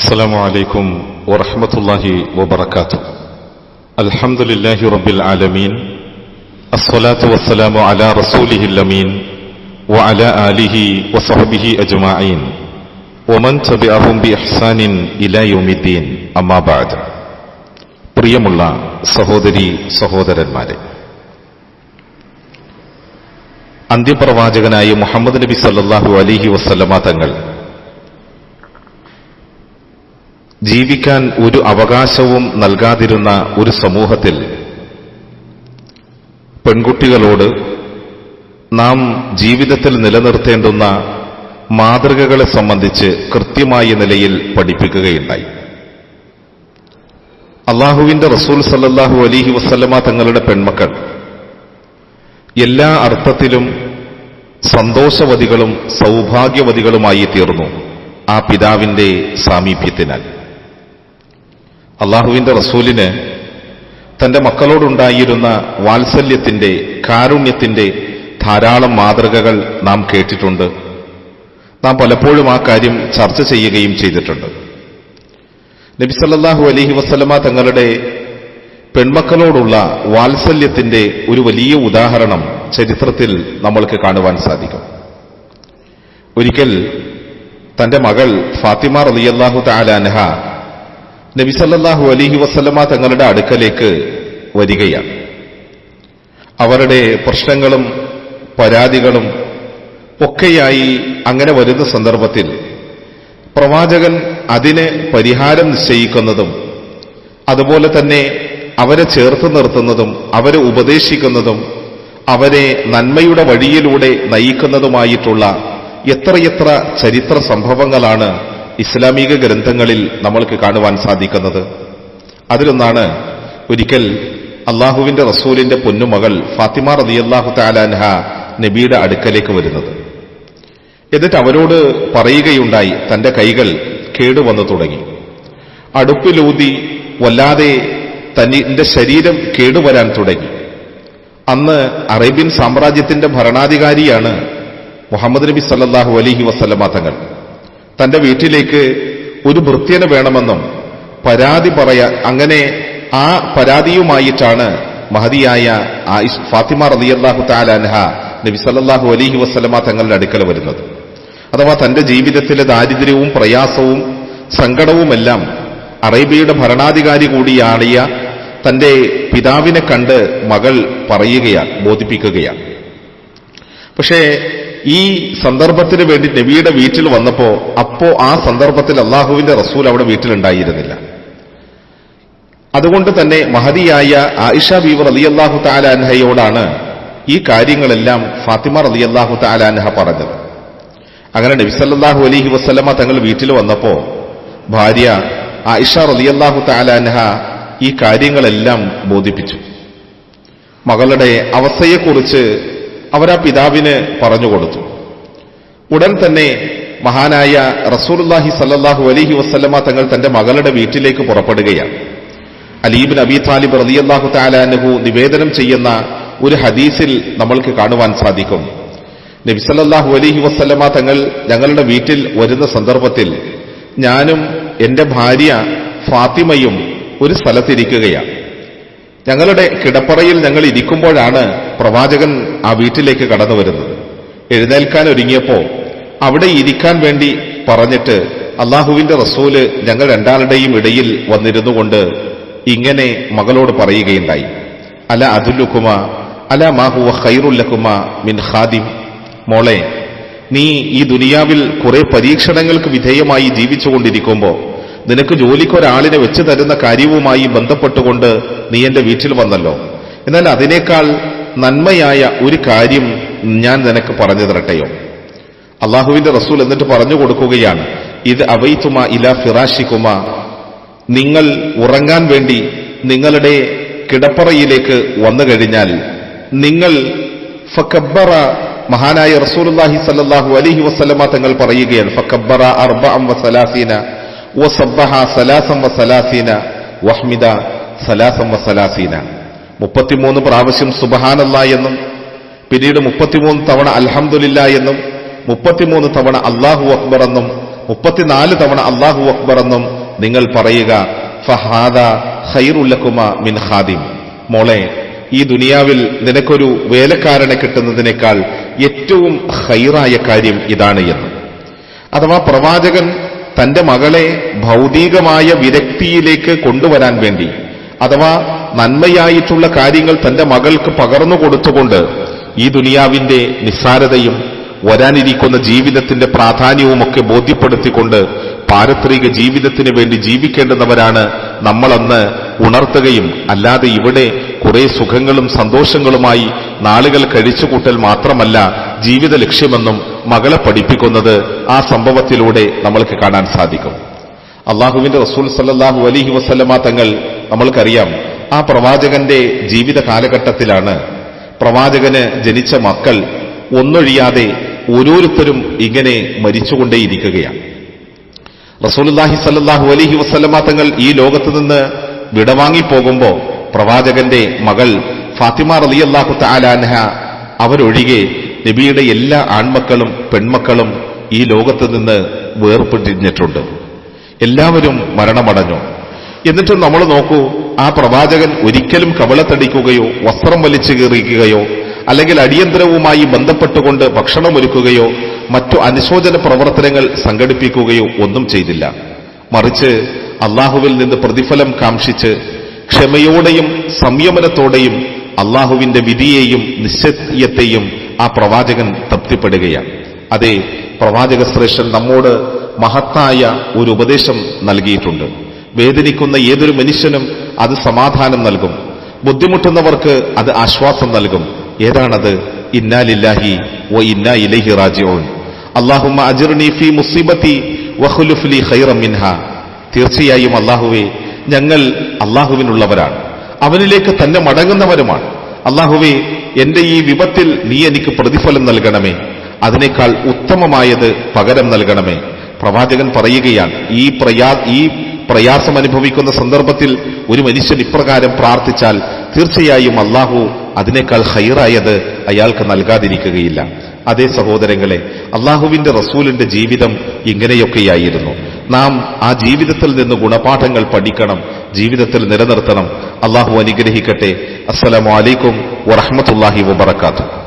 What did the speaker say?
السلام عليكم ورحمة الله وبركاته الحمد لله رب العالمين الصلاة والسلام على رسوله الأمين وعلى آله وصحبه أجمعين ومن تبعهم بإحسان إلى يوم الدين أما بعد പ്രിയമുള്ള സഹോദരി സഹോദരന്മാരെ അന്ത്യപ്രവാചകനായ മുഹമ്മദ് നബി സല്ലല്ലാഹു അലിഹി വസ്ലമ തങ്ങൾ ജീവിക്കാൻ ഒരു അവകാശവും നൽകാതിരുന്ന ഒരു സമൂഹത്തിൽ പെൺകുട്ടികളോട് നാം ജീവിതത്തിൽ നിലനിർത്തേണ്ടുന്ന മാതൃകകളെ സംബന്ധിച്ച് കൃത്യമായ നിലയിൽ പഠിപ്പിക്കുകയുണ്ടായി. അള്ളാഹുവിന്റെ റസൂൽ സല്ലാഹു അലിഹി വസ്ലമ തങ്ങളുടെ പെൺമക്കൾ എല്ലാ അർത്ഥത്തിലും സന്തോഷവതികളും സൗഭാഗ്യവതികളുമായി തീർന്നു ആ പിതാവിന്റെ സാമീപ്യത്തിനാൽ. അള്ളാഹുവിന്റെ റസൂലിന് തന്റെ മക്കളോടുണ്ടായിരുന്ന വാത്സല്യത്തിന്റെ കാരുണ്യത്തിന്റെ ധാരാളം മാതൃകകൾ നാം കേട്ടിട്ടുണ്ട്. നാം പലപ്പോഴും ആ കാര്യം ചർച്ച ചെയ്യുകയും ചെയ്തിട്ടുണ്ട്. നബി നബിസല്ലാഹു അലഹി വസ്ലമ തങ്ങളുടെ പെൺമക്കളോടുള്ള വാത്സല്യത്തിന്റെ ഒരു വലിയ ഉദാഹരണം ചരിത്രത്തിൽ നമ്മൾക്ക് കാണുവാൻ സാധിക്കും. ഒരിക്കൽ തന്റെ മകൾ ഫാത്തിമ റലിയല്ലാഹു താലാൻഹ നബിസല്ലാഹു അലിഹി വസ്ലമ തങ്ങളുടെ അടുക്കലേക്ക് വരികയാണ്. അവരുടെ പ്രശ്നങ്ങളും പരാതികളും ഒക്കെയായി അങ്ങനെ വരുന്ന സന്ദർഭത്തിൽ പ്രവാചകൻ അതിന് പരിഹാരം നിശ്ചയിക്കുന്നതും അതുപോലെ തന്നെ അവരെ ചേർത്ത് നിർത്തുന്നതും അവരെ ഉപദേശിക്കുന്നതും അവരെ നന്മയുടെ വഴിയിലൂടെ നയിക്കുന്നതുമായിട്ടുള്ള എത്രയെത്ര ചരിത്ര സംഭവങ്ങളാണ് ഇസ്ലാമിക ഗ്രന്ഥങ്ങളിൽ നമ്മൾക്ക് കാണുവാൻ സാധിക്കുന്നത്. അതിലൊന്നാണ് ഒരിക്കൽ അള്ളാഹുവിന്റെ റസൂലിന്റെ പൊന്നുമകൾ ഫാത്തിമ റതിയല്ലാഹു താലാൻഹ നബിയുടെ അടുക്കലേക്ക് വരുന്നത്. എന്നിട്ട് അവരോട് പറയുകയുണ്ടായി തന്റെ കൈകൾ കേടുവന്നു തുടങ്ങി. അടുപ്പിലൂതി വല്ലാതെ തന്റെ ശരീരം കേടുവരാൻ തുടങ്ങി. അന്ന് അറേബ്യൻ സാമ്രാജ്യത്തിന്റെ ഭരണാധികാരിയാണ് മുഹമ്മദ് നബി സല്ലാഹു അലഹി വസ്ലമ തങ്ങൾ. തന്റെ വീട്ടിലേക്ക് ഒരു ഭൃത്യന് വേണമെന്നും പരാതി പറയാ അങ്ങനെ ആ പരാതിയുമായിട്ടാണ് മഹതിയായ ഫാത്തിമ റലിയല്ലാഹു താലാൻഹ നബി സല്ലാഹു അലഹി വസ്ലമ തങ്ങളുടെ അടുക്കൽ വരുന്നത്. അഥവാ തന്റെ ജീവിതത്തിലെ ദാരിദ്ര്യവും പ്രയാസവും സങ്കടവുമെല്ലാം അറേബ്യയുടെ ഭരണാധികാരി കൂടിയാണിയ തന്റെ പിതാവിനെ കണ്ട് മകൾ പറയുകയാണ് ബോധിപ്പിക്കുകയാണ് പക്ഷേ ഈ സന്ദർഭത്തിന് വേണ്ടി നബിയുടെ വീട്ടിൽ വന്നപ്പോ അപ്പോ ആ സന്ദർഭത്തിൽ അള്ളാഹുവിന്റെ റസൂൽ അവിടെ വീട്ടിലുണ്ടായിരുന്നില്ല. അതുകൊണ്ട് തന്നെ മഹതിയായ ആയിഷ ബീവർ അലി അള്ളാഹു താലാൻഹയോടാണ് ഈ കാര്യങ്ങളെല്ലാം ഫാത്തിമ അള്ളാഹു താലാൻഹ പറഞ്ഞത്. അങ്ങനെ നബിസല്ലാഹു അലഹി വസ്ലമ തങ്ങൾ വീട്ടിൽ വന്നപ്പോ ഭാര്യ ആയിഷ റലിയല്ലാഹു താലാൻഹ ഈ കാര്യങ്ങളെല്ലാം ബോധിപ്പിച്ചു. മകളുടെ അവസ്ഥയെക്കുറിച്ച് അവരാ പിതാവിന് പറഞ്ഞു കൊടുത്തു. ഉടൻ തന്നെ മഹാനായ റസൂർല്ലാഹി സല്ലാഹു അലഹി വസ്ലമ തങ്ങൾ തന്റെ മകളുടെ വീട്ടിലേക്ക് പുറപ്പെടുകയാണ്. അലീബിൻ അബി താലിബ് റലിയല്ലാഹു താലാനുഹു നിവേദനം ചെയ്യുന്ന ഒരു ഹദീസിൽ നമ്മൾക്ക് കാണുവാൻ സാധിക്കും. നബിസല്ലാഹു അലഹി വസ്ലമ തങ്ങൾ ഞങ്ങളുടെ വീട്ടിൽ വരുന്ന സന്ദർഭത്തിൽ ഞാനും എന്റെ ഭാര്യ ഫാത്തിമയും ഒരു സ്ഥലത്തിരിക്കുകയാണ് ഞങ്ങളുടെ കിടപ്പറയിൽ ഞങ്ങൾ ഇരിക്കുമ്പോഴാണ് പ്രവാചകൻ ആ വീട്ടിലേക്ക് കടന്നു വരുന്നത്. എഴുന്നേൽക്കാൻ ഒരുങ്ങിയപ്പോ അവിടെ ഇരിക്കാൻ വേണ്ടി പറഞ്ഞിട്ട് അള്ളാഹുവിന്റെ റസൂൽ ഞങ്ങൾ രണ്ടാളുടെയും ഇടയിൽ വന്നിരുന്നു കൊണ്ട് ഇങ്ങനെ മകളോട് പറയുകയുണ്ടായി. അല അതുല്ലുക്കുമ അല മാഹുവ ഖൈറുല്ലക്കുമ മിൻ ഖാദിം. മോളെ നീ ഈ ദുനിയാവിൽ കുറെ പരീക്ഷണങ്ങൾക്ക് വിധേയമായി ജീവിച്ചുകൊണ്ടിരിക്കുമ്പോൾ നിനക്ക് ജോലിക്ക് ഒരാളിനെ വെച്ച് തരുന്ന കാര്യവുമായി ബന്ധപ്പെട്ടുകൊണ്ട് നീ എന്റെ വീട്ടിൽ വന്നല്ലോ. എന്നാൽ അതിനേക്കാൾ നന്മയായ ഒരു കാര്യം ഞാൻ നിനക്ക് പറഞ്ഞു തരട്ടെയോ? അള്ളാഹുവിന്റെ റസൂൽ എന്നിട്ട് പറഞ്ഞു കൊടുക്കുകയാണ് ഇത് അവൈത്തുമ ഇല ഫിറാഷിക്കുമ നിങ്ങൾ ഉറങ്ങാൻ വേണ്ടി നിങ്ങളുടെ കിടപ്പറയിലേക്ക് വന്നു കഴിഞ്ഞാൽ നിങ്ങൾ ഫക്കബ്ബറ മഹാനായ റസൂലുല്ലാഹി സല്ലാഹു അലഹി വസ്ലമ തങ്ങൾ പറയുകയാണ് ഫക്കബ്ബറ അർബ അം വസലാസീന വസബ്ബഹ സലാസം വസലാസീന വഹ്മിദ സലാസം വസലാസീന മുപ്പത്തിമൂന്ന് പ്രാവശ്യം സുബഹാനല്ല എന്നും പിന്നീട് മുപ്പത്തിമൂന്ന് തവണ അൽഹമുല്ല എന്നും മുപ്പത്തിമൂന്ന് തവണ അള്ളാഹു അക്ബർ എന്നും മുപ്പത്തിനാല് തവണ അള്ളാഹു അക്ബർ എന്നും നിങ്ങൾ പറയുക മിൻ ഖാദിം. മോളെ ഈ ദുനിയാവിൽ നിനക്കൊരു വേലക്കാരനെ കിട്ടുന്നതിനേക്കാൾ ഏറ്റവും ഹൈറായ കാര്യം ഇതാണ് എന്ന്. അഥവാ പ്രവാചകൻ തന്റെ മകളെ ഭൗതികമായ വിരക്തിയിലേക്ക് കൊണ്ടുവരാൻ വേണ്ടി അഥവാ നന്മയായിട്ടുള്ള കാര്യങ്ങൾ തന്റെ മകൾക്ക് പകർന്നു കൊടുത്തുകൊണ്ട് ഈ ദുനിയാവിന്റെ നിസ്സാരതയും വരാനിരിക്കുന്ന ജീവിതത്തിന്റെ പ്രാധാന്യവുമൊക്കെ ബോധ്യപ്പെടുത്തിക്കൊണ്ട് പാരത്രിക ജീവിതത്തിന് വേണ്ടി ജീവിക്കേണ്ടുന്നവരാണ് നമ്മളന്ന് ഉണർത്തുകയും അല്ലാതെ ഇവിടെ കുറെ സുഖങ്ങളും സന്തോഷങ്ങളുമായി നാളുകൾ കഴിച്ചുകൂട്ടൽ മാത്രമല്ല ജീവിത ലക്ഷ്യമെന്നും മകളെ പഠിപ്പിക്കുന്നത് ആ സംഭവത്തിലൂടെ നമ്മൾക്ക് കാണാൻ സാധിക്കും. അള്ളാഹുവിന്റെ റസൂൽ സല്ലാഹു അലഹി വസ്ലമ തങ്ങൾ നമ്മൾക്കറിയാം ആ പ്രവാചകന്റെ ജീവിത കാലഘട്ടത്തിലാണ് പ്രവാചകന് ജനിച്ച മക്കൾ ഒന്നൊഴിയാതെ ഓരോരുത്തരും ഇങ്ങനെ മരിച്ചുകൊണ്ടേയിരിക്കുകയാണ്. റസൂലുല്ലാഹി സല്ലാഹു അലഹി വസ്ലമ തങ്ങൾ ഈ ലോകത്ത് നിന്ന് വിടവാങ്ങിപ്പോകുമ്പോ പ്രവാചകന്റെ മകൾ ഫാത്തിമ റലിയല്ലാഹു താലാൻഹ അവരൊഴികെ നബിയുടെ എല്ലാ ആൺമക്കളും പെൺമക്കളും ഈ ലോകത്ത് നിന്ന് വേർപിരിഞ്ഞിട്ടുണ്ട് എല്ലാവരും മരണമടഞ്ഞു. എന്നിട്ടും നമ്മൾ നോക്കൂ ആ പ്രവാചകൻ ഒരിക്കലും കവളത്തടിക്കുകയോ വസ്ത്രം വലിച്ചു കീറിക്കുകയോ അല്ലെങ്കിൽ അടിയന്തരവുമായി ബന്ധപ്പെട്ടുകൊണ്ട് ഭക്ഷണം ഭക്ഷണമൊരുക്കുകയോ മറ്റു അനുശോചന പ്രവർത്തനങ്ങൾ സംഘടിപ്പിക്കുകയോ ഒന്നും ചെയ്തില്ല. മറിച്ച് അള്ളാഹുവിൽ നിന്ന് പ്രതിഫലം കാംക്ഷിച്ച് ക്ഷമയോടെയും സംയമനത്തോടെയും അള്ളാഹുവിന്റെ വിധിയെയും നിശ്ചയത്തെയും ആ പ്രവാചകൻ തൃപ്തിപ്പെടുകയാണ്. അതെ പ്രവാചക ശ്രേഷ്ഠൻ നമ്മോട് മഹത്തായ ഒരു ഉപദേശം നൽകിയിട്ടുണ്ട്. വേദനിക്കുന്ന ഏതൊരു മനുഷ്യനും അത് സമാധാനം നൽകും. ബുദ്ധിമുട്ടുന്നവർക്ക് അത് ആശ്വാസം നൽകും. ഏതാണത്? ഇന്നാലില്ലാഹി ഓ ഇന്നാ ഇലഹി റാജിഊൻ. അല്ലാഹുമ്മ അജിർണി ഫീ മുസീബത്തി വഖുലുഫ് ലി ഖൈറൻ മിൻഹ. തീർച്ചയായും അള്ളാഹുവെ ഞങ്ങൾ അള്ളാഹുവിനുള്ളവരാണ് അവനിലേക്ക് തന്നെ മടങ്ങുന്നവരുമാണ്. അള്ളാഹുവെ എന്റെ ഈ വിപത്തിൽ നീ എനിക്ക് പ്രതിഫലം നൽകണമേ. അതിനേക്കാൾ ഉത്തമമായത് പകരം നൽകണമേ. പ്രവാചകൻ പറയുകയാണ് ഈ പ്രയാ ഈ പ്രയാസം അനുഭവിക്കുന്ന സന്ദർഭത്തിൽ ഒരു മനുഷ്യൻ ഇപ്രകാരം പ്രാർത്ഥിച്ചാൽ തീർച്ചയായും അള്ളാഹു അതിനേക്കാൾ ഹൈറായത് അയാൾക്ക് നൽകാതിരിക്കുകയില്ല. അതേ സഹോദരങ്ങളെ അള്ളാഹുവിന്റെ റസൂലിന്റെ ജീവിതം ഇങ്ങനെയൊക്കെയായിരുന്നു. നാം ആ ജീവിതത്തിൽ നിന്ന് ഗുണപാഠങ്ങൾ പഠിക്കണം ജീവിതത്തിൽ നിലനിർത്തണം. അള്ളാഹു അനുഗ്രഹിക്കട്ടെ. അസ്സലാമു അലൈക്കും വറഹമത്തല്ലാഹി വബർക്കാത്തു